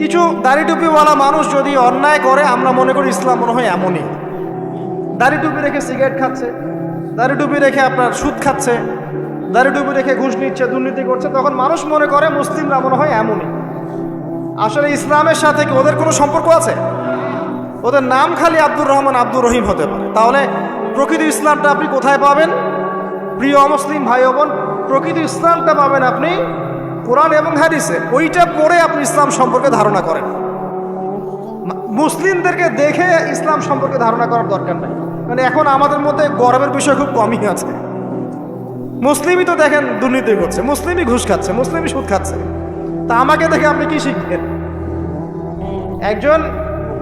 কিছু দাড়ি টুপিওয়ালা মানুষ যদি অন্যায় করে, আমরা মনে করি ইসলাম মনে হয় এমনই। দাড়ি টুপি রেখে সিগারেট খাচ্ছে দাড়ি টুপি রেখে আপনার সুদ খাচ্ছে দাড়ি টুপি রেখে ঘুষ নিচ্ছে, দুর্নীতি করছে, তখন মানুষ মনে করে মুসলিমরা মনে হয় এমনই। আসলে ইসলামের সাথে কি ওদের কোনো সম্পর্ক আছে? ওদের নাম খালি আব্দুর রহমান, আব্দুর রহিম হতে পারে। তাহলে প্রকৃত ইসলামটা আপনি কোথায় পাবেন? প্রিয় অমুসলিম ভাই বোন, প্রকৃত ইসলামটা পাবেন আপনি কোরআন এবং হাদিসে ওইটা পড়ে আপনি ইসলাম সম্পর্কে ধারণা করেন। মুসলিমদেরকে দেখে ইসলাম সম্পর্কে ধারণা করার দরকার নেই। মানে এখন আমাদের মধ্যে গরমের বিষয় খুব কমই আছে। মুসলিমই তো দেখেন দুর্নীতি করছে মুসলিমই ঘুষ খাচ্ছে, মুসলিমই সুদ খাচ্ছে। তা আমাকে দেখে আপনি কি শিখবেন? একজন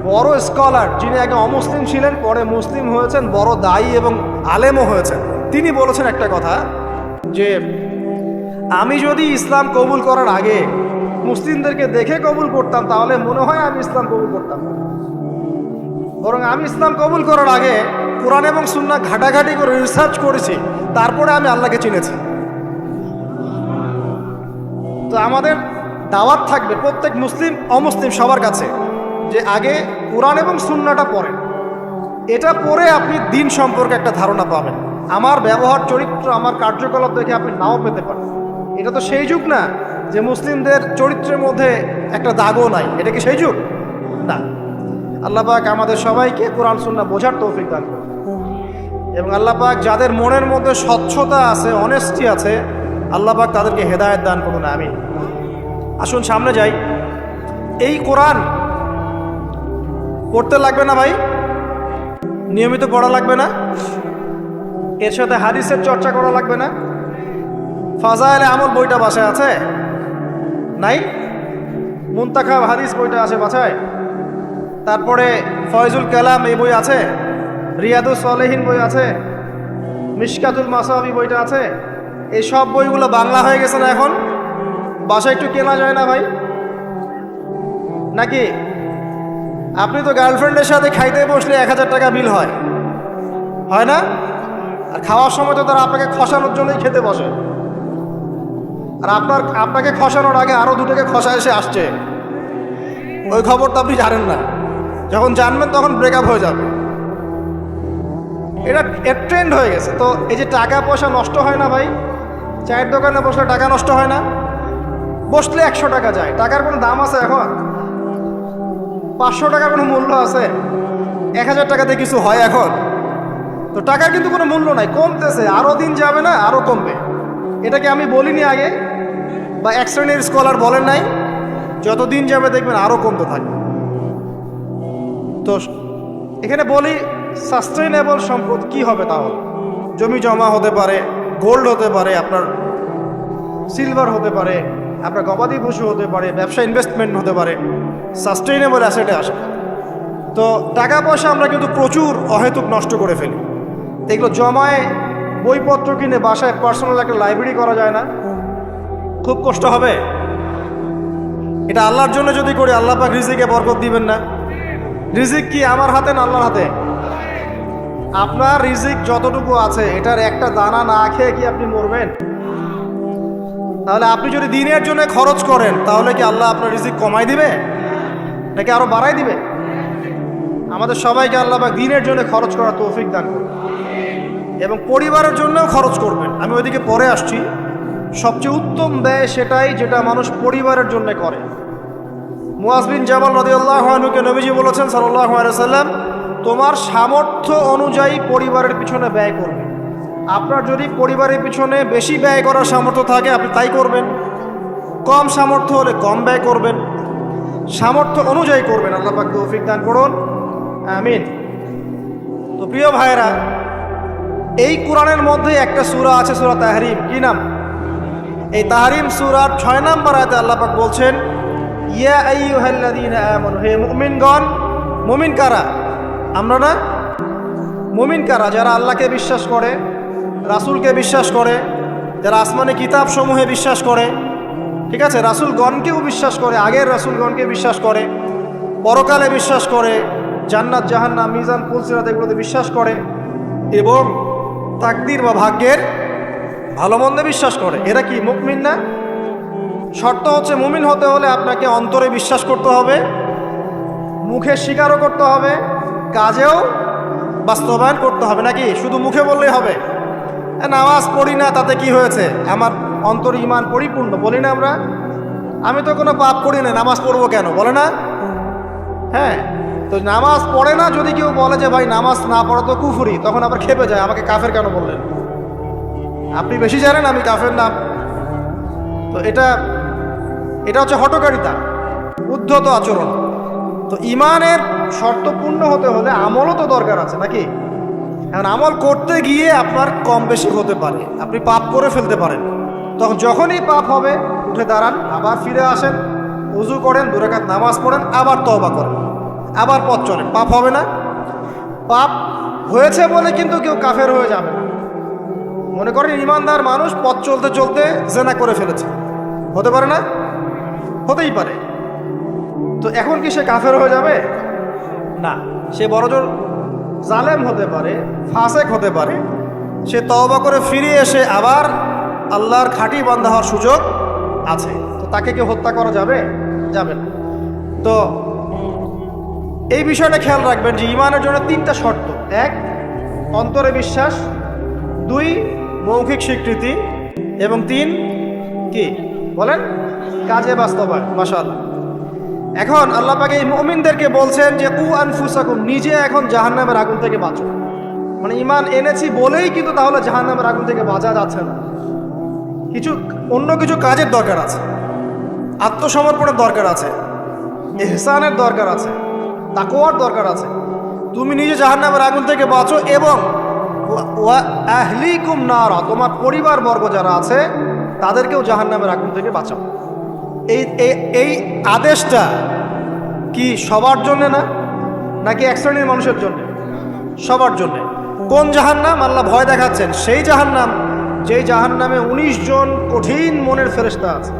বড় স্কলার যিনি আগে অমুসলিম ছিলেন, পরে মুসলিম হয়েছেন, বড় দায়ী এবং আলেমও হয়েছেন, তিনি বলেছেন একটা কথা যে আমি যদি ইসলাম কবুল করার আগে মুসলিমদেরকে দেখে কবুল করতাম, তাহলে মনে হয় আমি ইসলাম কবুল করতাম। বরং আমি ইসলাম কবুল করার আগে কোরআন এবং সুন্না ঘাটাঘাটি করে রিসার্চ করেছি, তারপরে আমি আল্লাহকে চিনেছি। তো আমাদের দাওয়াত থাকবে প্রত্যেক মুসলিম, অমুসলিম সবার কাছে যে আগে কোরআন এবং সুন্নাটা পড়েন। এটা পড়ে আপনি দিন সম্পর্কে একটা ধারণা পাবেন। আমার ব্যবহার, চরিত্র, আমার কার্যকলাপ দেখে আপনি নাও পেতে পারেন। এটা তো সেই যুগ না যে মুসলিমদের চরিত্রের মধ্যে একটা দাগও নাই। এটা কি সেই যুগ? না। আল্লাহ পাক আমাদের সবাইকে কোরআন সুন্না বোঝার তৌফিক দান করুন। এবং আল্লাহ পাক যাদের মনের মধ্যে স্বচ্ছতা আছে অনেস্টি আছে, আল্লাহ পাক তাদেরকে হেদায়েত দান করুন আমি আসুন সামনে যাই। এই কোরআন পড়তে লাগবে না ভাই? নিয়মিত পড়া লাগবে না? এর সাথে হাদিসের চর্চা করা লাগবে না? ফাজাইলে আমল বইটা বাসায় আছে? নাই? মুন্তাখাব হাদিস বইটা আছে বাসায়? তারপরে ফয়জুল কালাম এই বই আছে? রিয়াদুল সলেহীন বই আছে? মিশকাতুল মাসাবি বইটা আছে? এই সব বইগুলো বাংলা হয়ে গেছে না এখন? বাসায় একটু কেনা যায় না ভাই? নাকি? আপনি তো গার্লফ্রেন্ডের সাথে খাইতে বসলে এক হাজার টাকা বিল হয়। হয় না? আর খাওয়ার সময় তো তারা আপনাকে খসানোর জন্যই খেতে বসে। আর আপনার, আপনাকে খসানোর আগে আরও দুটোকে খসা এসে আসছে। ওই খবরটা আপনি জানেন না। যখন জানবেন তখন ব্রেকআপ হয়ে যাবে। এটা ট্রেন্ড হয়ে গেছে। তো এই যে টাকা পয়সা নষ্ট হয় না ভাই, চায়ের দোকানে বসলে টাকা নষ্ট হয় না। বসলে একশো টাকা যায়। টাকার কোনো দাম আছে এখন? পাঁচশো টাকার কোনো মূল্য আছে? এক হাজার টাকাতে কিছু হয় এখন? তো টাকার কিন্তু কোনো মূল্য নাই। কমতেছে। আরও দিন যাবে না আরও কমবে। এটাকে আমি বলিনি আগে? বা এক শ্রেণির স্কলার বলেন নাই যত দিন যাবে দেখবেন আরও কমতে থাকবে। তো এখানে বলি সাস্টেইনেবল সম্পদ কি হবে তাহলে জমি জমা হতে পারে গোল্ড হতে পারে, আপনার সিলভার হতে পারে, আপনার গবাদি পশু হতে পারে, ব্যবসা ইনভেস্টমেন্ট হতে পারে সাস্টেইনেবল অ্যাসেটে আসে তো টাকা পয়সা আমরা কিন্তু প্রচুর অহেতুক নষ্ট করে ফেলি। এগুলো জমায় বইপত্র কিনে বাসায় পার্সোনাল একটা লাইব্রেরি করা যায় না। খুব কষ্ট হবে। এটা আল্লাহর জন্য যদি করি, আল্লাহ পাক রিজিকে বরকত দিবেন না। রিজিক কি আমার হাতে না আল্লাহর হাতে? আপনার রিজিক যতটুকু আছে, এটার একটা দানা না খেয়ে কি আপনি মরবেন? তাহলে আপনি যদি দিনের জন্য খরচ করেন, তাহলে কি আল্লাহ আপনার রিজিক কমাই দিবে? নাকি আরও বাড়াই দিবে? আমাদের সবাইকে আল্লাহ পাক দিনের জন্য খরচ করার তৌফিক দান করুন। এবং পরিবারের জন্যও খরচ করবেন। আমি ওইদিকে পরে আসছি। সবচেয়ে উত্তম ব্যয় সেটাই যেটা মানুষ পরিবারের জন্য করে। মুয়াজবিন জামাল রদিউল্লাহনুকে নবীজি বলেছেন সাল্লাহ সাল্লাম তোমার সামর্থ্য অনুযায়ী পরিবারের পিছনে ব্যয় করবে। আপনার যদি পরিবারের পিছনে বেশি ব্যয় করার সামর্থ্য থাকে, আপনি তাই করবেন। কম সামর্থ্য হলে কম ব্যয় করবেন। সামর্থ্য অনুযায়ী করবেন। আল্লাহ পাক তৌফিক দান করুন। আমিন। তো প্রিয় ভাইরা এই কোরআনের মধ্যে একটা সুরা আছে, সুরা তাহরিম। কি নাম? এই তাহরিম সূরার ছয় নম্বর আয়তে আল্লাহ পাক বলছেন, ইয়া হে মুমিনগণ, মুমিন কারা? আমরা না? মুমিন কারা যারা আল্লাহকে বিশ্বাস করে, রাসূলকে বিশ্বাস করে, যারা আসমানি কিতাব সমূহে বিশ্বাস করে? ঠিক আছে, রাসূলগণকেও বিশ্বাস করে, আগের রাসূলগণকে বিশ্বাস করে, পরকালে বিশ্বাস করে, জান্নাত, জাহান্নাম, মিজান পুলসিরাত এগুলোতে বিশ্বাস করে এবং তাকদির বা ভাগ্যের ভালো মন্দে বিশ্বাস করে। এরা কি মুকমিন না? শর্ত হচ্ছে মুমিন হতে হলে আপনাকে অন্তরে বিশ্বাস করতে হবে, মুখে স্বীকারও করতে হবে, কাজেও বাস্তবায়ন করতে হবে নাকি? শুধু মুখে বললেই হবে। নামাজ পড়ি না, তাতে কি হয়েছে? আমার অন্তর ইমান পরিপূর্ণ, বলি না আমরা। আমি তো কোনো পাপ করি না, নামাজ পড়ব কেন? বলে না? হ্যাঁ তো নামাজ পড়ে না যদি কেউ বলে যে, ভাই, নামাজ না পড়া তো কুফুরি। তখন আবার খেপে যায়, আমাকে কাফের কেন বললেন? আপনি বেশি জানেন, আমি কাফের নাম। তো এটা এটা হচ্ছে হটকারিতা উদ্ধত আচরণ। তো ইমানের শর্ত পূর্ণ হতে হলে আমলও তো দরকার আছে, নাকি? এখন আমল করতে গিয়ে আপনার কম বেশি হতে পারে, আপনি পাপ করে ফেলতে পারেন। তখন যখনই পাপ হবে, উঠে দাঁড়ান, আবার ফিরে আসেন, উজু করেন দুরাকাত নামাজ পড়েন, আবার তওবা করেন। আবার পথ চলেন, পাপ হবে না। পাপ হয়েছে বলে কিন্তু কেউ কাফের হয়ে যাবে না। মনে করেন ইমানদার মানুষ পথ চলতে চলতে জেনা করে ফেলেছে। হতে পারে না? হতেই পারে। তো এখন কি সে কাফের হয়ে যাবে? না, সে বড়জোর জালেম হতে পারে, ফাসেক হতে পারে। সে তওবা করে ফিরে এসে আবার আল্লাহর খাঁটি বান্ধা হওয়ার সুযোগ আছে। তো তাকে কি হত্যা করা যাবে? যাবে না। তো এই বিষয়টা খেয়াল রাখবেন যে ইমানের জন্য তিনটা শর্ত। এক, অন্তরে বিশ্বাস। দুই মৌখিক স্বীকৃতি এবং তিন কি? বলেন, কাজে বাস্তবায়ন মাসাল এখন আল্লাহ পাকে এই মমিনদেরকে বলছেন যে, কু আনফুসাকুম, নিজে এখন জাহান্নামের আগুন থেকে বাঁচো। মানে ইমান এনেছি বলেই কিন্তু তাহলে জাহান্নামের আগুন থেকে বাঁচা যাচ্ছে না। কিছু, অন্য কিছু কাজের দরকার আছে। আত্মসমর্পণের দরকার আছে। এহসানের দরকার আছে। তাকোয়ার দরকার আছে। তুমি নিজে জাহান্নামের আগুন থেকে বাঁচো এবং আহলিকুম নারা, তোমার পরিবার বর্গ যারা আছে, তাদেরকেও জাহান্নামের আগুন থেকে বাঁচাও। এই, এই- আদেশটা কি সবার জন্য না? নাকি এক শ্রেণির মানুষের জন্য? সবার জন্য। কোন জাহান্নাম? আল্লাহ ভয় দেখাচ্ছেন। সেই জাহান্নাম, যেই জাহান্নামে উনিশ জন কঠিন মনের ফেরেস্তা আছে।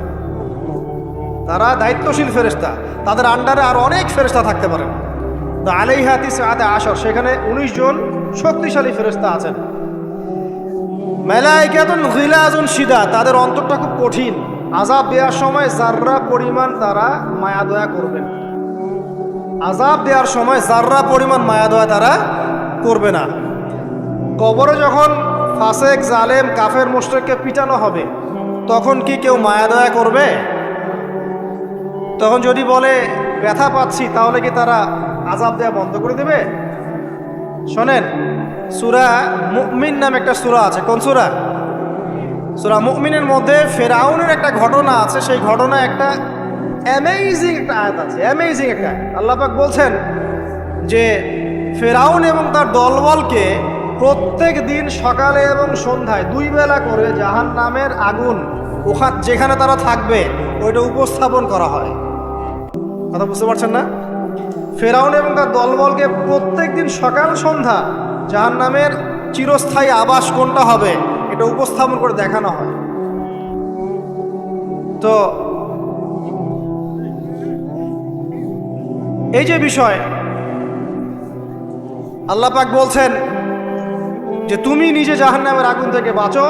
তারা দায়িত্বশীল ফেরেস্তা তাদের আন্ডারে আর অনেক ফেরেস্তা থাকতে পারেন তো আলাইহাতি সাদে আসর সেখানে উনিশ জন শক্তিশালী ফেরেস্তা আছেন। মেলাইকাতুন গিলাজুন সিদা তাদের অন্তরটা খুব কঠিন। আজাব দেওয়ার সময় জাররা পরিমাণ তারা মায়া দয়া করবেন। আজাব দেওয়ার সময় জাররা পরিমাণ মায়া দয়া তারা করবে না। কবরে যখন ফাসেক, জালেম, কাফের, মোশরেককে পিটানো হবে, তখন কি কেউ মায়া দয়া করবে? তখন যদি বলে, ব্যথা পাচ্ছি, তাহলে কি তারা আজাব দেওয়া বন্ধ করে দেবে। শোনেন, সুরা মুমিন নামে একটা সুরা আছে। কোন সুরা? সুরা মুমিনের মধ্যে ফেরাউনের একটা ঘটনা আছে। সেই ঘটনা একটা অ্যামেজিং একটা আয়াত আছে। অ্যামেজিং একটা আয়াত। আল্লাহ পাক বলছেন যে, ফেরাউন এবং তার দলবলকে প্রত্যেক দিন সকালে এবং সন্ধ্যায় দুই বেলা করে জাহান নামের আগুন, ওখান যেখানে তারা থাকবে, ওইটা উপস্থাপন করা হয়। কথা বুঝতে পারছেন না? ফেরাউন এবং তার দলবলকে প্রত্যেক দিন সকাল সন্ধ্যা জাহান নামের চিরস্থায়ী আবাস কোনটা হবে, এটা উপস্থাপন করে দেখানো হয়। তো এই যে বিষয়, আল্লাহ পাক বলছেন যে তুমি নিজে জাহান্নামের আগুন থেকে বাঁচো,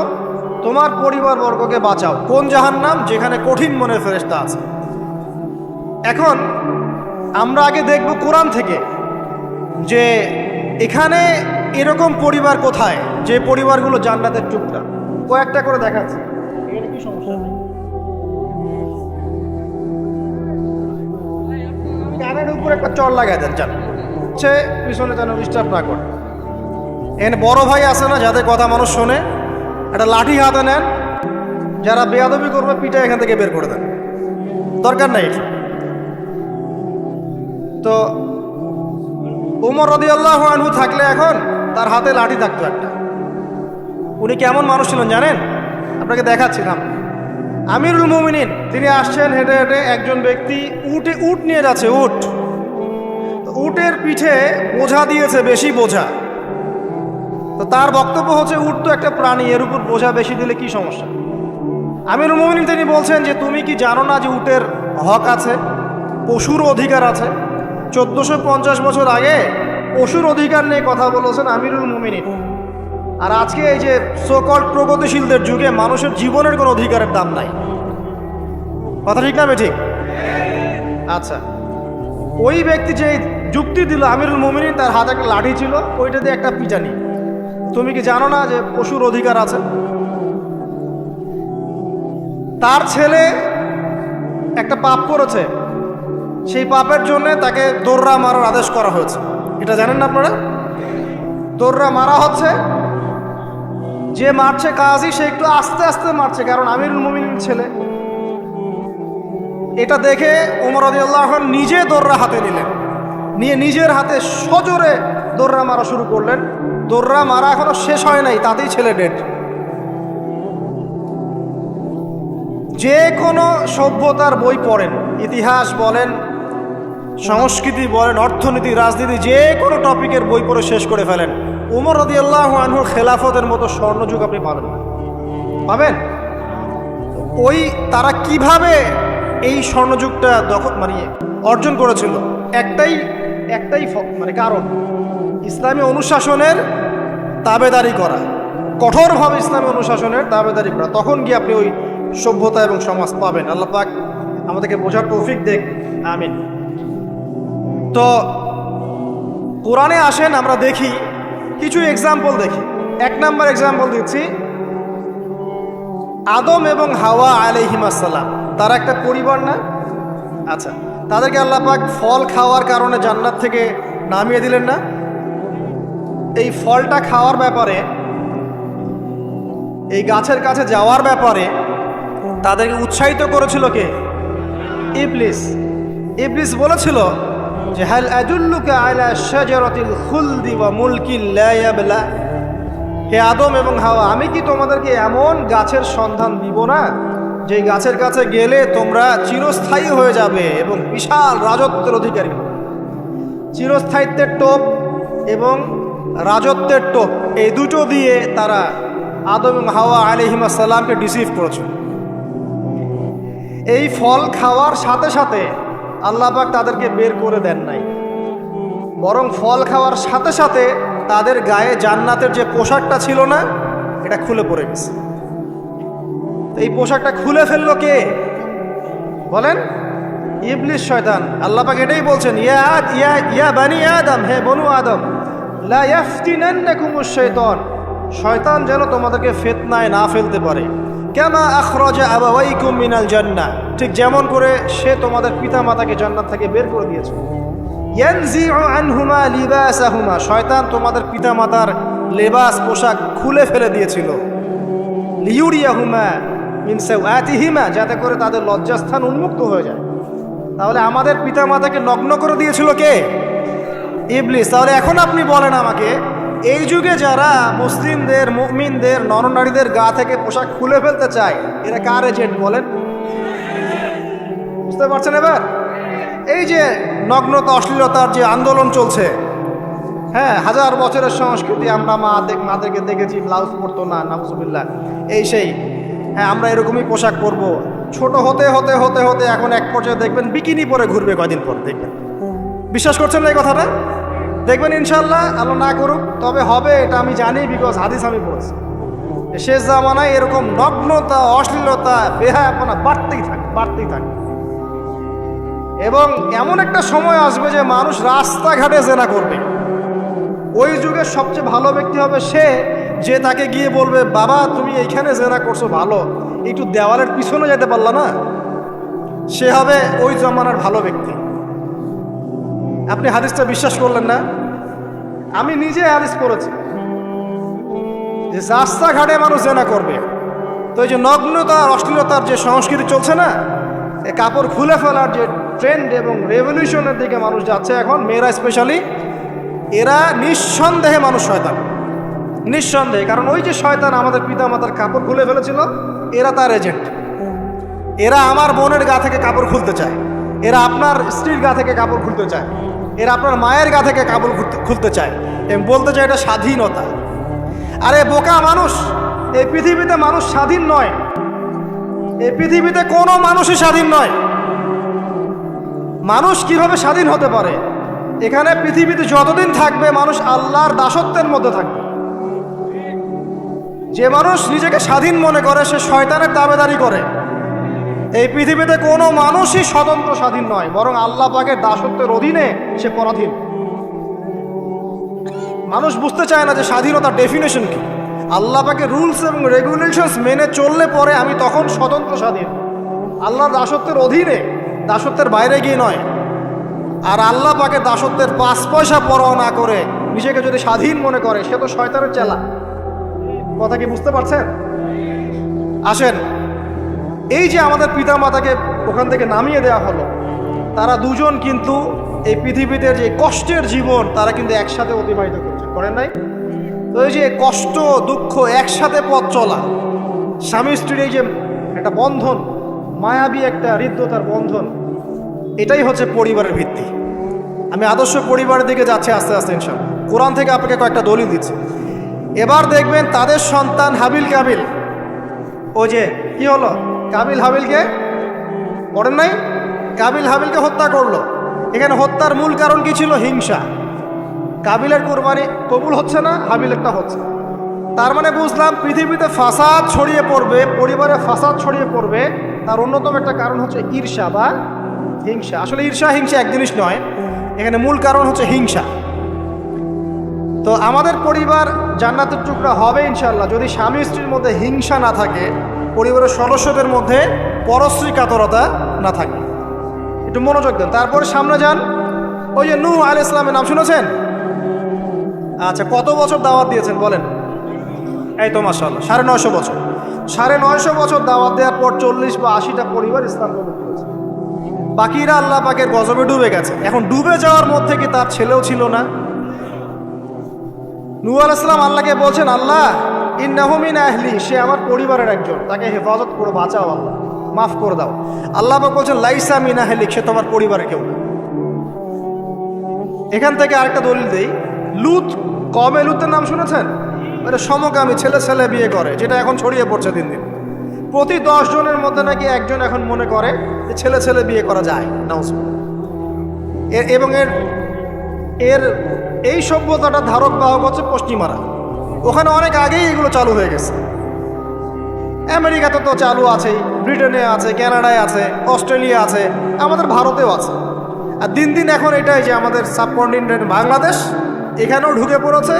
তোমার পরিবার বর্গকে বাঁচাও। কোন জাহান্নাম? যেখানে কঠিন মনের ফেরেস্তা আছে। এখন আমরা আগে দেখব কোরআন থেকে যে এখানে এরকম পরিবার কোথায়? যে পরিবারগুলো জান্নাতের টুকরা। কয়েকটা করে দেখাচ্ছে। একটা দেন যান না এখানে বড় ভাই না কথা মানুষ শোনে, একটা লাঠি হাতে নেন, যারা বেয়াদবি করবে, পিঠে এখান থেকে বের করে দেন। দরকার নাই। তো উমর রদি আল্লাহ আনহু থাকলে এখন তার হাতে লাঠি থাকতো একটা। উনি কেমন মানুষ ছিলেন জানেন? আপনাকে দেখাচ্ছিলাম। আমিরুল মুমিনিন, তিনি আসছেন হেঁটে হেঁটে একজন ব্যক্তি উটে, উট নিয়ে যাচ্ছে, উট। উটের পিঠে বোঝা দিয়েছে বেশি বোঝা। তো তার বক্তব্য হচ্ছে, উট তো একটা প্রাণী, এর উপর বোঝা বেশি দিলে কি সমস্যা? আমিরুল মুমিনিন, তিনি বলছেন যে, তুমি কি জানো না যে উটের হক আছে? পশুর অধিকার আছে? চোদ্দোশো পঞ্চাশ বছর আগে পশুর অধিকার নিয়ে কথা বলেছেন আমিরুল মুমিনিন। আর আজকে এই যে সকল প্রগতিশীলদের যুগে মানুষের জীবনের কোনো অধিকারের দাম নাই। কথা ঠিক না ঠিক আচ্ছা। ওই ব্যক্তি যে যুক্তি দিল আমিরুল মোমিনী তার হাতে একটা লাঠি ছিল, ওইটা দিয়ে একটা পিটানি। তুমি কি জানো না যে পশুর অধিকার আছে? তার ছেলে একটা পাপ করেছে। সেই পাপের জন্য তাকে দোররা মারার আদেশ করা হয়েছে। এটা জানেন না আপনারা? দোররা মারা হচ্ছে। যে মারছে কাজই সে একটু আস্তে আস্তে মারছে, কারণ আমিরুল মুমিন ছেলে। এটা দেখে ওমর আল্লাহ নিজে দোররা হাতে নিলেন। নিয়ে নিজের হাতে সজোরে দোররা মারা শুরু করলেন। দোররা মারা এখনও শেষ হয় নাই, তাতেই ছেলে ডেট যে কোনো সভ্যতার বই পড়েন, ইতিহাস বলেন সংস্কৃতি বলেন, অর্থনীতি, রাজনীতি, যে কোনো টপিকের বই পড়ে শেষ করে ফেলেন। উমর রদি আল্লাহ আনহুর খেলাফতের মতো স্বর্ণযুগ আপনি পাবেন। পাবেন? ওই তারা কীভাবে এই স্বর্ণযুগটা দখল মানে অর্জন করেছিল? একটাই একটাই মানে কারণ, ইসলামী অনুশাসনের তাবেদারি করা। কঠোরভাবে ইসলামী অনুশাসনের তাবেদারি করা। তখন গিয়ে আপনি ওই সভ্যতা এবং সমাজ পাবেন। আল্লাহ পাক আমাদেরকে বোঝার তৌফিক দেখ। আমিন। তো কোরআনে আসেন, আমরা দেখি। কিছু এক্সাম্পল দেখি। এক নাম্বার এক্সাম্পল দিচ্ছি। আদম এবং হাওয়া আলাইহিমাসাল্লাম তারা একটা পরিবার না? আচ্ছা তাদেরকে আল্লাহ পাক ফল খাওয়ার কারণে জান্নাত থেকে নামিয়ে দিলেন না? এই ফলটা খাওয়ার ব্যাপারে, এই গাছের কাছে যাওয়ার ব্যাপারে তাদেরকে উৎসাহিত করেছিল কে? ইবলিস। ইবলিস বলেছিল যে, হাল আদুল্লুকা আলা শাজারাতিল খুলদি ওয়া মুলকিল লা ইয়াবলা হে আদম এবং হাওয়া, আমি কি তোমাদেরকে এমন গাছের সন্ধান দিব না যে গাছের কাছে গেলে তোমরা চিরস্থায়ী হয়ে যাবে এবং বিশাল রাজত্বের অধিকারী? চিরস্থায়িত্বের টোপ এবং রাজত্বের টোপ, এই দুটো দিয়ে তারা আদম এবং হাওয়া আলিহিমা সাল্লামকে ডিসিভ করেছে। এই ফল খাওয়ার সাথে সাথে আল্লাহবাক তাদেরকে বের করে দেন নাই। বরং ফল খাওয়ার সাথে সাথে তাদের গায়ে জান্নাতের যে পোশাকটা ছিল না, এটা খুলে পড়ে গেছে। এই পোশাকটা খুলে ফেলল কে? বলেন, ইবলিস শয়তান। আল্লাহ পাক এটাই বলছেন, ইয়া ইয়া ইয়া বানি আদম, হে বনু আদম, লা শাইতান শয়তান যেন তোমাদেরকে ফিতনায় না ফেলতে পারে। কামা আখরাজা আবাওয়াইকুম মিনাল জান্নাহ? ঠিক যেমন করে সে তোমাদের পিতামাতাকে জান্নাত থেকে বের করে দিয়েছে। আনহুমা লিবাসাহুমা। শয়তান তোমাদের পিতামাতার লেবাস, পোশাক খুলে ফেলে দিয়েছিল। লিউরিয়াহুমা মিন সাওয়াতিহিমা, যাতে করে তাদের লজ্জাস্থান উন্মুক্ত হয়ে যায়। তাহলে আমাদের পিতা মাতাকে নগ্ন করে দিয়েছিল কে? ইবলিস। তাহলে এখন আপনি বলেন আমাকে এই যুগে যারা মুসলিমদের, মুমিনদের, নরনারীদের গা থেকে পোশাক খুলে ফেলতে চায়, এরা কার এজেন্ট বলেন? বুঝতে পারছেন এবার? এই যে নগ্নতা, অশ্লীলতার যে আন্দোলন চলছে হ্যাঁ হাজার বছরের সংস্কৃতি আমরা মা মাদেরকে দেখেছি, ব্লাউজ পরতো না নামসুবিল্লা এই সেই হ্যাঁ আমরা এরকমই পোশাক পরবো। ছোট হতে হতে হতে হতে এখন এক পর্যায়ে দেখবেন বিকিনি পরে ঘুরবে কয়দিন পর, দেখবেন। বিশ্বাস করছেন না এই কথাটা? দেখবেন ইনশাল্লাহ আল্লাহ না করুক, তবে হবে এটা আমি জানি বিকজ হাদিস আমি পড়েছি। শেষ জামানায় এরকম নগ্নতা, অশ্লীলতা বেহা বেহায়াপনা বাড়তেই থাকে বাড়তেই থাকে। এবং এমন একটা সময় আসবে যে মানুষ রাস্তাঘাটে জেনা করবে। ওই যুগের সবচেয়ে ভালো ব্যক্তি হবে সে, যে তাকে গিয়ে বলবে, বাবা, তুমি এইখানে জেনা করছ, ভালো। একটু দেওয়ালের পিছনে যেতে পারলা না? সে হবে ওই জমানার ভালো ব্যক্তি। আপনি হাদিসটা বিশ্বাস করলেন না? আমি নিজে হাদিস করেছি যে রাস্তাঘাটে মানুষ জেনা করবে। তো এই যে নগ্নতা আর অশ্লীলতার যে সংস্কৃতি চলছে না, এ কাপড় খুলে ফেলার যে ট্রেন্ড এবং রেভলিউশনের দিকে মানুষ যাচ্ছে এখন, মেয়েরা স্পেশালি এরা নিঃসন্দেহে মানুষ শয়তান। নিঃসন্দেহে। কারণ ওই যে শয়তান আমাদের পিতা মাতার কাপড় খুলে ফেলেছিল, এরা তার এজেন্ট এরা আমার বোনের গা থেকে কাপড় খুলতে চায়। এরা আপনার স্ত্রীর গা থেকে কাপড় খুলতে চায়। এরা আপনার মায়ের গা থেকে কাপড় খুলতে চায়। এবং বলতে চায় এটা স্বাধীনতা। আরে, বোকা মানুষ! এই পৃথিবীতে মানুষ স্বাধীন নয়। এই পৃথিবীতে কোনো মানুষই স্বাধীন নয়। মানুষ কীভাবে স্বাধীন হতে পারে? এখানে পৃথিবীতে যতদিন থাকবে, মানুষ আল্লাহর দাসত্বের মধ্যে থাকবে। যে মানুষ নিজেকে স্বাধীন মনে করে, সে শয়তানের দাবেদারি করে। এই পৃথিবীতে কোনো মানুষই স্বতন্ত্র স্বাধীন নয়, বরং আল্লাহ পাকের দাসত্বের অধীনে সে পরাধীন। মানুষ বুঝতে চায় না যে স্বাধীনতার ডেফিনেশন কি। আল্লাহ পাকে রুলস এবং রেগুলেশনস মেনে চললে পরে আমি তখন স্বতন্ত্র স্বাধীন। আল্লাহর দাসত্বের অধীনে দাসত্বের বাইরে গিয়ে নয়। আর আল্লাহ পাকে দাসত্বের পাঁচ পয়সা পরোয়া না করে নিজেকে যদি স্বাধীন মনে করে, সে তো শয়তানের চেলা। কথা কি বুঝতে পারছেন? আসেন। এই যে আমাদের পিতা মাতাকে ওখান থেকে নামিয়ে দেওয়া হলো, তারা দুজন কিন্তু এই পৃথিবীতে যে কষ্টের জীবন, তারা কিন্তু একসাথে অতিবাহিত করছে। করেন নাই? তো এই যে কষ্ট, দুঃখ একসাথে পথ চলা, স্বামী স্ত্রীর এই যে একটা বন্ধন, মায়াবী একটা হৃদ্যতার বন্ধন, এটাই হচ্ছে পরিবারের ভিত্তি। আমি আদর্শ পরিবারের দিকে যাচ্ছি আস্তে আস্তে ইনশাল কোরআন থেকে আপনাকে কয়েকটা দলিল দিচ্ছে। এবার দেখবেন তাদের সন্তান হাবিল কাবিল ও যে কি হলো? কাবিল হাবিলকে করেন নাই? কাবিল হাবিলকে হত্যা করল। এখানে হত্যার মূল কারণ কি ছিল? হিংসা। কাবিলের কোরবানি কবুল হচ্ছে না, হাবিলেরটা হচ্ছে তার মানে বুঝলাম, পৃথিবীতে ফাসাদ ছড়িয়ে পড়বে, পরিবারে ফাসাদ ছড়িয়ে পড়বে। তার অন্যতম একটা কারণ হচ্ছে ঈর্ষা বা হিংসা। আসলে ঈর্ষা, হিংসা এক জিনিস নয়। এখানে মূল কারণ হচ্ছে হিংসা। তো আমাদের পরিবার জান্নাতের টুকরা হবে ইনশাল্লাহ যদি স্বামী স্ত্রীর মধ্যে হিংসা না থাকে পরিবারের সদস্যদের মধ্যে পরশ্রী কাতরতা না থাকে। একটু মনোযোগ দেন। তারপরে সামনে যান। ওই যে নূহ আল ইসলামের নাম শুনেছেন? আচ্ছা কত বছর দাওয়াত দিয়েছেন বলেন? এই তো মাসাল্লাহ সাড়ে নয়শো বছর। সাড়ে নয়শো বছর দাওয়াত দেওয়ার পর চল্লিশ বা আশিটা পরিবার ইসলাম গ্রহণ করেছে। বাকিরা আল্লাহ পাকের গজবে ডুবে গেছে। এখন ডুবে যাওয়ার মধ্যে কি তার ছেলেও ছিল না? নূ ইসলাম আল্লাহকে বলছেন, আল্লাহ ইন্নাহমিন আহলি, সে আমার পরিবারের একজন, তাকে হেফাজত করে, বাঁচাও আল্লাহ, মাফ করে দাও। আল্লাহ বলছেন, লাইসা মিন আহলিক, সে তোমার পরিবারের কেউ এখান থেকে আরেকটা দলিল দেই। লুত কমে লুতের নাম শুনেছেন? মানে সমকামী ছেলে ছেলে বিয়ে করে, যেটা এখন ছড়িয়ে পড়ছে দিন দিন। প্রতি দশ জনের মধ্যে নাকি একজন এখন মনে করে যে ছেলে ছেলে বিয়ে করা যায়। নাউজ। এবং এর এর এই সভ্যতাটা ধারক বাহক হচ্ছে পশ্চিমারা। ওখানে অনেক আগেই এগুলো চালু হয়ে গেছে। আমেরিকাতে তো চালু আছেই, ব্রিটেনে আছে, কানাডায় আছে, অস্ট্রেলিয়া আছে, আমাদের ভারতেও আছে। আর দিন দিন এখন এটাই যে আমাদের সাবকন্টিনেন্ট বাংলাদেশ, এখানেও ঢুকে পড়েছে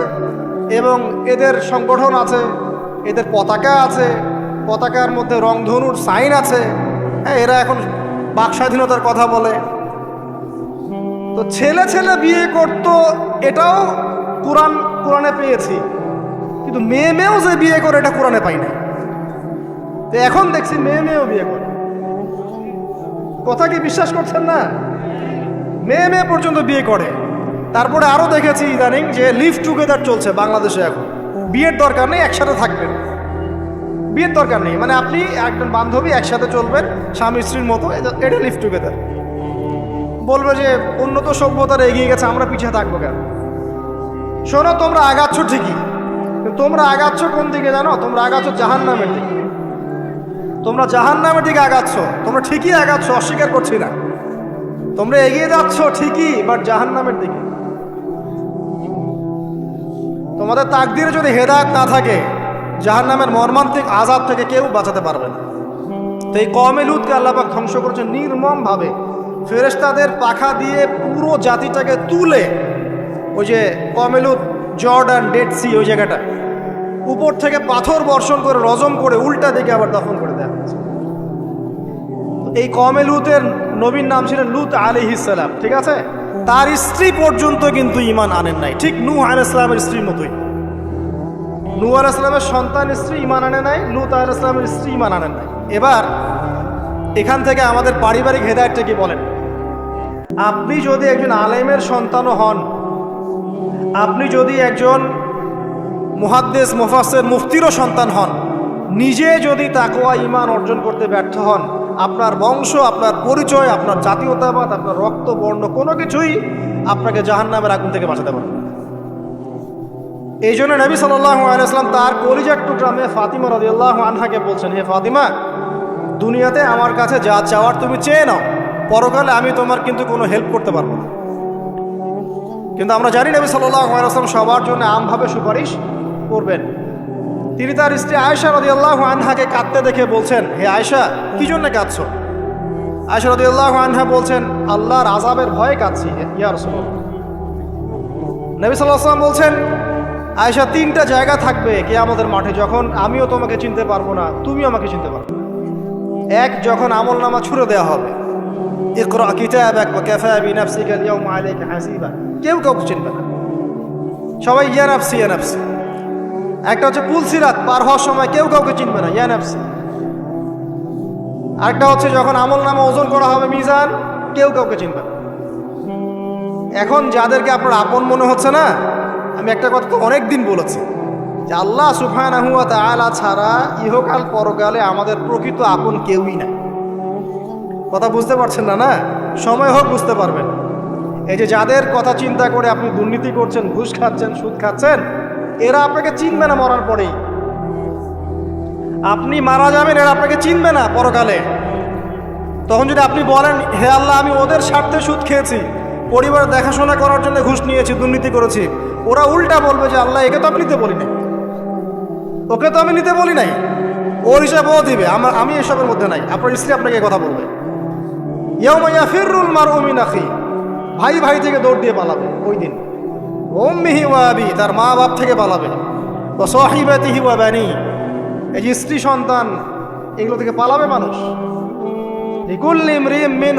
এবং এদের সংগঠন আছে, এদের পতাকা আছে, পতাকার মধ্যে রংধনুর সাইন আছে। হ্যাঁ এরা এখন বাক স্বাধীনতার কথা বলে। তো ছেলে ছেলে বিয়ে করতো, এটাও কোরআন, কোরআনে পেয়েছি। কিন্তু মেয়ে মেয়েও যে বিয়ে করে, এটা কোরআনে পাই না তো এখন দেখছি মেয়ে মেয়েও বিয়ে করে। কথা কি বিশ্বাস করছেন না? মেয়ে মেয়ে পর্যন্ত বিয়ে করে। তারপরে আরও দেখেছি ইদানিং যে লিভ টুগেদার চলছে বাংলাদেশে এখন। বিয়ের দরকার নেই, একসাথে থাকবেন। বিয়ের দরকার নেই। মানে আপনি একজন বান্ধবী, একসাথে চলবেন, স্বামী স্ত্রীর মতো, এটা- লিভ টুগেদার বলবে যে, উন্নত সভ্যতার এগিয়ে গেছে, আমরা পিছিয়ে থাকব কেন? শোনো, তোমরা আগাচ্ছ ঠিকই। তোমরা আগাচ্ছ কোন দিকে জানো? তোমরা আগাচ্ছ জাহান নামের দিকে। তোমরা জাহান নামের দিকে আগাচ্ছ। তোমরা ঠিকই আগাচ্ছ, অস্বীকার করছি না। তোমরা এগিয়ে যাচ্ছ ঠিকই বাট জাহান নামের দিকে। তোমাদের তাকদিরে যদি হেদায়ত না থাকে জাহান নামের মর্মান্তিক আজাদ থেকে কেউ বাঁচাতে পারবে না। তো এই কমে লুতকে আল্লাপাক ধ্বংস করেছে নির্মমভাবে। ফেরেশতাদের পাখা দিয়ে পুরো জাতিটাকে তুলে ওই যে কমেলুত জর্ডান, ডেড সি, ওই জায়গাটা। উপর থেকে পাথর বর্ষণ করে, রজম করে, উল্টা দিকে আবার দফন করে দেওয়া হয়েছে। এই কমে লুতের নবীর নাম ছিলেন লুত আলি ইসালাম ঠিক আছে? তার স্ত্রী পর্যন্ত কিন্তু ইমান আনেন নাই। ঠিক নু আল ইসলামের স্ত্রীর মতোই। নু আল ইসলামের সন্তান স্ত্রী ইমান আনে নাই, লুত আল ইসলামের স্ত্রী ইমান আনেন নাই। এবার এখান থেকে আমাদের পারিবারিক হেদায়তটা কি বলেন? আপনি যদি একজন আলেমের সন্তানও হন, আপনি যদি একজন মুহাদ্দেস মুফাসের মুফতিরও সন্তান হন। নিজে যদি তাকোয়া ইমান অর্জন করতে ব্যর্থ হন, আপনার বংশ, আপনার পরিচয়, আপনার জাতীয়তাবাদ, আপনার রক্ত, বর্ণ, কোনো কিছুই আপনাকে জাহান্নামের আগুন থেকে বাঁচাতে পারবে এই জন্য নবী আলাইসলাম তার কলিজার টুকরা মেয়ে ফাতিমা রদিয়াল্লাহ আনহাকে বলছেন, হে ফাতিমা, দুনিয়াতে আমার কাছে যা চাওয়ার তুমি চেয়ে নাও। পরকালে আমি তোমার কিন্তু কোনো হেল্প করতে পারব না। কিন্তু আমরা জানি নবী সাল্লাহ আলাইসলাম সবার জন্য আমভাবে সুপারিশ করবেন তিনি তার স্ত্রী আয়সা রদি আল্লাহ আনহাকে কাঁদতে দেখে বলছেন, হে আয়সা কি জন্য কাঁদছ? আশরদুল্লাহ আনহা বলছেন, আল্লাহর আজাবের ভয়ে কাঁদছি, ইয়া নবী সাল্লাম বলছেন আয়সা তিনটা জায়গা থাকবে কে আমাদের মাঠে যখন আমিও তোমাকে চিনতে পারব না, তুমিও আমাকে চিনতে পারবে। এক, যখন আমল নামা ছুড়ে দেওয়া হবে। আলাইকা হাসিবা। কেউ কাউকে চিনবে না। সবাই, ইয়া নাফসি ইয়া নাফসি। একটা হচ্ছে পুলসিরাত পার হওয়ার সময় কেউ কাউকে চিনবে না ইয়া নাফসি আরেকটা হচ্ছে যখন আমল নামা ওজন করা হবে মিজান, কেউ কাউকে চিনবে না। এখন যাদেরকে আপনার আপন মনে হচ্ছে না, আমি একটা কথা তো অনেক দিন বলেছি, যে আল্লাহ সুফানাহু তাআলা ছাড়া ইহকাল পরকালে আমাদের প্রকৃত আপন কেউই না কথা বুঝতে পারছেন না না? সময় হোক বুঝতে পারবেন। এই যে যাদের কথা চিন্তা করে আপনি দুর্নীতি করছেন, ঘুষ খাচ্ছেন, সুদ খাচ্ছেন এরা আপনাকে চিনবে না মরার পরেই। আপনি মারা যাবেন, এরা আপনাকে চিনবে না পরকালে। তখন যদি আপনি বলেন, হে আল্লাহ, আমি ওদের স্বার্থে সুদ খেয়েছি পরিবার দেখাশোনা করার জন্য ঘুষ নিয়েছি, দুর্নীতি করেছি। ওরা উল্টা বলবে যে, আল্লাহ, একে তো আমি নিতে বলি নাই ওকে তো আমি নিতে বলি নাই। ওর হিসাবে ও দিবে। আমার, আমি এসবের মধ্যে নাই। আপনার স্ত্রী আপনাকে কথা বলবে। ইয়াউমাইয়া ফিররুল মার ওমিন আখি। ভাই ভাই থেকে দৌড় দিয়ে পালাবে। ওই দিন। ওম মিহি ওয়াবি তার মা বাপ থেকে পালাবে। ও সহিবাতিহি ওয়াবানি এই যে স্ত্রী সন্তান, এগুলো থেকে পালাবে মানুষ। মিন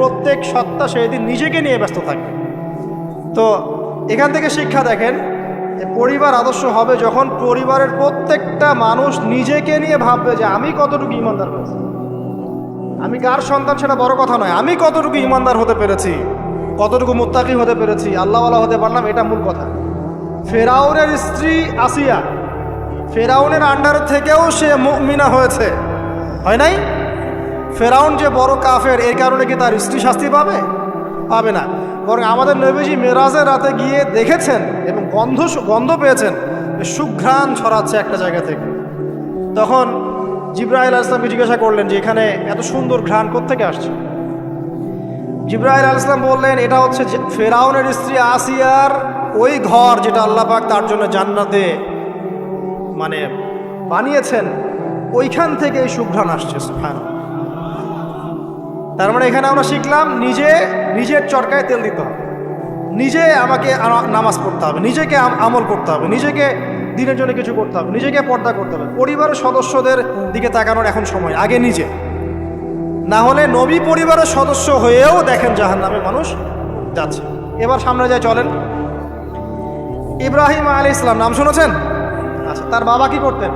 প্রত্যেক সত্তা সেদিন নিজেকে নিয়ে ব্যস্ত থাকবে তো এখান থেকে শিক্ষা দেখেন পরিবার আদর্শ হবে যখন পরিবারের প্রত্যেকটা মানুষ নিজেকে নিয়ে ভাববে যে আমি কতটুকু ইমানদার হয়েছি। আমি কার সন্তান সেটা বড় কথা নয়, আমি কতটুকু ইমানদার হতে পেরেছি। কতটুকু মুত্তাকি হতে পেরেছি? আল্লাহওয়ালা হতে পারলাম, এটা মূল কথা। ফেরাউনের স্ত্রী আসিয়া, ফেরাউনের আন্ডার থেকেও সে মুমিনা হয়েছে। হয় নাই? ফেরাউন যে বড় কাফের এই কারণে কি তার স্ত্রী শাস্তি পাবে? পাবে না। বরং আমাদের নবীজি মেরাজের রাতে গিয়ে দেখেছেন এবং গন্ধ গন্ধ পেয়েছেন সুঘ্রাণ ছড়াচ্ছে একটা জায়গা থেকে। তখন জিব্রাহিল ইসলামকে জিজ্ঞাসা করলেন যে, এখানে এত সুন্দর ঘ্রাণ থেকে আসছে? জিব্রাহিল আল ইসলাম বললেন, এটা হচ্ছে ফেরাউনের স্ত্রী আসিয়ার ওই ঘর যেটা আল্লাহ পাক তার জন্য জান্নাতে মানে বানিয়েছেন, ওইখান থেকে এই সুঘ্রাণ আসছে হ্যাঁ তার মানে এখানে আমরা শিখলাম, নিজে, নিজের চরকায় তেল দিতে হবে। নিজে আমাকে নামাজ পড়তে হবে, নিজেকে আম- আমল করতে হবে, নিজেকে দিনের জন্য কিছু করতে হবে, নিজেকে পর্দা করতে হবে। পরিবারের সদস্যদের দিকে তাকানোর এখন সময়, আগে নিজে। না হলে নবী পরিবারের সদস্য হয়েও দেখেন জাহান নামে মানুষ যাচ্ছে। এবার সামনে যায় চলেন। ইব্রাহিম আলী ইসলাম নাম শুনেছেন? আচ্ছা তার বাবা কি করতেন?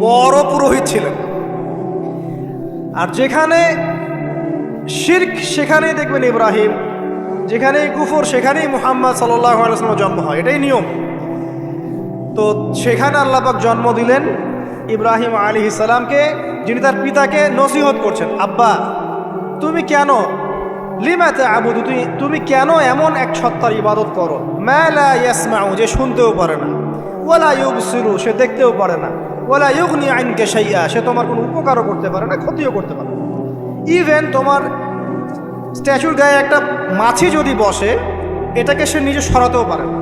বড় পুরোহিত ছিলেন। আর যেখানে শির্ক, সেখানেই দেখবেন ইব্রাহিম, যেখানেই কুফর, সেখানেই মুহাম্মদ সাল্লাহ আলাইসলামের জন্ম হয়। এটাই নিয়ম। তো সেখানে আল্লাপাক জন্ম দিলেন। ইব্রাহিম আলী ইসালামকে যিনি তার পিতাকে নসিহত করছেন, আব্বা, তুমি কেন লিমাতে আবুদু তুমি তুমি কেন এমন এক সত্তার ইবাদত করো? মেলা ইয়াসমাউ, যে শুনতেও পারে না। ওলা ইউবসিরু, সে দেখতেও পারে না। ওলা ইউগনি আইনকে সাইয়া সে তোমার কোনো উপকারও করতে পারে না, ক্ষতিও করতে পারে না। ইভেন তোমার স্ট্যাচুর গায়ে একটা মাছি যদি বসে, এটাকে সে নিজে সরাতেও পারে না।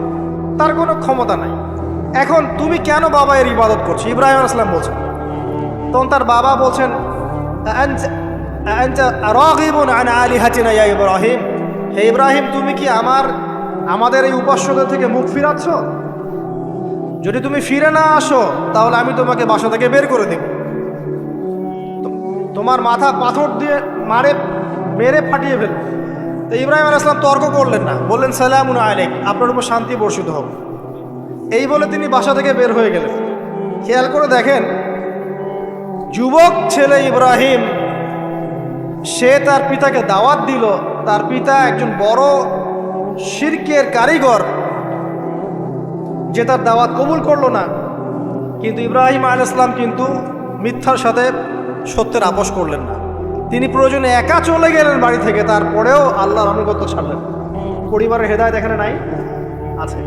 তার কোনো ক্ষমতা নাই। এখন তুমি কেন বাবা এর ইবাদত করছ? ইব্রাহিম আসলাম বলছেন, তখন তার বাবা বলছেন, "আনতা- আনতা রাগিবুন আন আলিহাতিনা ইয়া ইব্রাহিম? হে ইব্রাহিম, তুমি কি আমার, আমাদের এই উপাস্যদের থেকে মুখ ফিরাচ্ছ? যদি তুমি ফিরে না আসো, তাহলে আমি তোমাকে বাসা থেকে বের করে দেব। তোমার মাথা পাথর দিয়ে মারে, মেরে ফাটিয়ে ফেল তো ইব্রাহিম আলাইহিস সালাম তর্ক করলেন না। বললেন, সালামুন আলাইক, আপনার উপর শান্তি বর্ষিত হোক। এই বলে তিনি বাসা থেকে বের হয়ে গেলেন। খেয়াল করে দেখেন, যুবক ছেলে ইব্রাহিম, সে তার পিতাকে দাওয়াত দিল। তার পিতা একজন বড় শিরকের কারিগর, যে তার দাওয়াত কবুল করল না। কিন্তু ইব্রাহিম আল ইসলাম কিন্তু মিথ্যার সাথে সত্যের আপোষ করলেন না। তিনি প্রয়োজনে একা চলে গেলেন বাড়ি থেকে, তারপরেও আল্লাহর আনুগত্য ছাড়লেন। পরিবারের হেদায়ত এখানে নাই, আছে।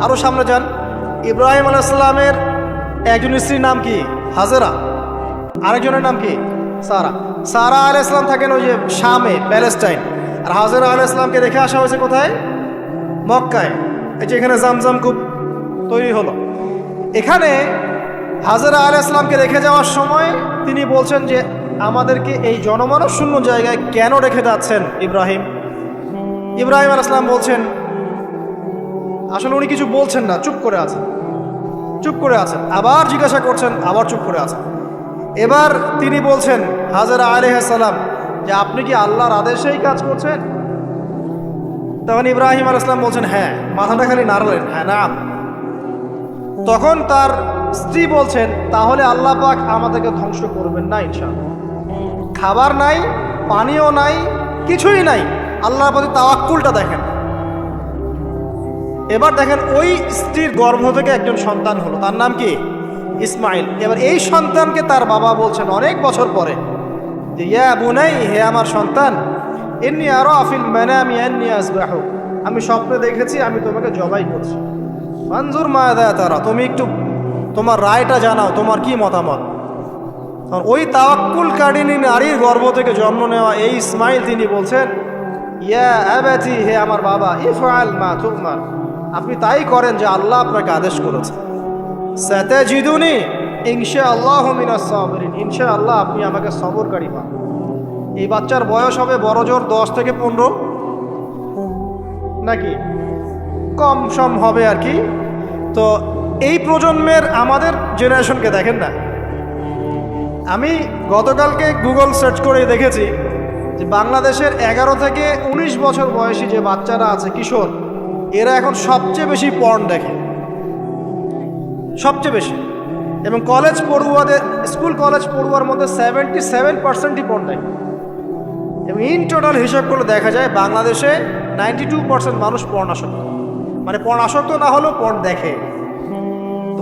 আরও সামনে যান। ইব্রাহিম আলাইসাল্লামের একজন স্ত্রীর নাম কি? হাজেরা। আরেকজনের নাম কি? সারা। সারা আল ইসলাম থাকেন ওই যে শামে, প্যালেস্টাইন। আর হাজেরা আল ইসলামকে রেখে আসা হয়েছে কোথায়? মক্কায়। এই যে এখানে জামজাম কূপ তৈরি হলো। এখানে হাজারা আল ইসলামকে রেখে যাওয়ার সময় তিনি বলছেন যে, আমাদেরকে এই জনমানব শূন্য জায়গায় কেন রেখে যাচ্ছেন ইব্রাহিম? ইব্রাহিম আল ইসলাম বলছেন আসলে উনি কিছু বলছেন না, চুপ করে আছেন। চুপ করে আছেন। আবার জিজ্ঞাসা করছেন, আবার চুপ করে আছেন। এবার তিনি বলছেন, হাজারা আলহাম যে আপনি কি আল্লাহর আদেশেই কাজ করছেন? তখন ইব্রাহিম আল ইসলাম বলছেন হ্যাঁ মাথাটা খালি নাড়লেন। হ্যাঁ না তখন তার স্ত্রী বলছেন, তাহলে আল্লাহ পাক আমাদেরকে ধ্বংস করবেন না, ইনশাআল্লাহ। খাবার নাই, পানিও নাই, কিছুই নাই। আল্লাহর প্রতি তাওয়াক্কুলটা দেখেন। এবার দেখেন ওই স্ত্রীর গর্ভ থেকে একজন সন্তান হলো। তার নাম কি? ইসমাইল। এবার এই সন্তানকে তার বাবা বলছেন অনেক বছর পরে যে, ইয়া বুনাই, হে আমার সন্তান এমনি আরও আফিল মানে আমি এমনি আসবাহ। আমি স্বপ্নে দেখেছি, আমি তোমাকে জবাই করছি। মঞ্জুর মা দেয় তারা, তুমি একটু তোমার রায়টা জানাও, তোমার কি মতামত? ওই তাওয়াক্কুল কারিনী নারীর গর্ভ থেকে জন্ম নেওয়া এই ইসমাইল, তিনি বলছেন, ইয়া অ্যাবাথি হে আমার বাবা, ইফআল মা তুমার। আপনি তাই করেন যে আল্লাহ আপনাকে আদেশ করেছে। সাতে জিদুনি ইনশা আল্লাহ সাবরিন। ইনশা আল্লাহ আপনি আমাকে সবরকারী পান। এই বাচ্চার বয়স হবে বড় জোর দশ থেকে পনেরো। নাকি? কম সম হবে আর কি। তো এই প্রজন্মের আমাদের জেনারেশনকে দেখেন না। আমি গতকালকে গুগল সার্চ করে দেখেছি যে বাংলাদেশের এগারো থেকে ১৯ বছর বয়সী যে বাচ্চারা আছে, কিশোর এরা এখন সবচেয়ে বেশি পর্ন দেখে। সবচেয়ে বেশি। এবং কলেজ পড়ুয়াদের স্কুল কলেজ পড়ুয়ার মধ্যে সেভেন্টি সেভেন পার্সেন্টই পর্ন দেখে। এবং ইন টোটাল হিসাব করলে দেখা যায় বাংলাদেশে নাইনটি টু পার্সেন্ট মানুষ পর্ন আসক্ত। মানে পর্ন আসক্ত না হলেও পর্ন দেখে।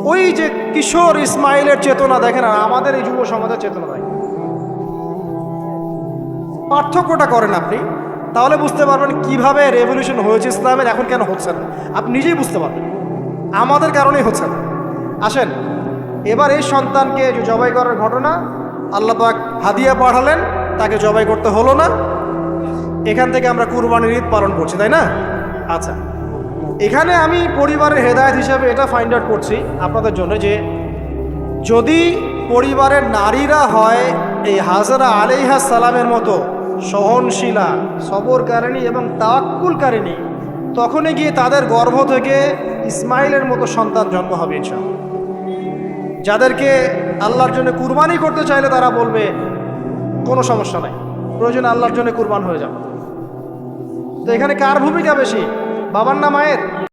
ওই যে কিশোর ইসমাইলের চেতনা দেখেন, আর আমাদের এই যুব সমাজের চেতনা দেখেন। পার্থক্যটা করেন আপনি। তাহলে বুঝতে পারবেন কীভাবে রেভলিউশন হয়েছে ইসলামের, এখন কেন হচ্ছে না। আপনি নিজেই বুঝতে পারবেন। আমাদের কারণেই হচ্ছে না। আসেন, এবার এই সন্তানকে জবাই করার ঘটনা, আল্লাহ পাক হাদিয়া পাঠালেন, তাকে জবাই করতে হলো না। এখান থেকে আমরা কুরবানির ঈদ পালন করছি, তাই না? আচ্ছা এখানে আমি পরিবারের হেদায়ত হিসাবে এটা ফাইন্ড আউট করছি আপনাদের জন্য যে, যদি পরিবারের নারীরা হয় এই হাজারা আলিহা সালামের মতো সহনশীলা, সবরকারিণী এবং তাক্কুলকারিণী। তখনই গিয়ে তাদের গর্ভ থেকে ইসমাইলের মতো সন্তান জন্ম হবে যাদেরকে আল্লাহর জন্য কুরবানি করতে চাইলে তারা বলবে, কোনো সমস্যা নাই, প্রয়োজন আল্লাহর জন্য কুরবান হয়ে যাবে তো এখানে কার ভূমিকা বেশি? বাবার না মায়ের?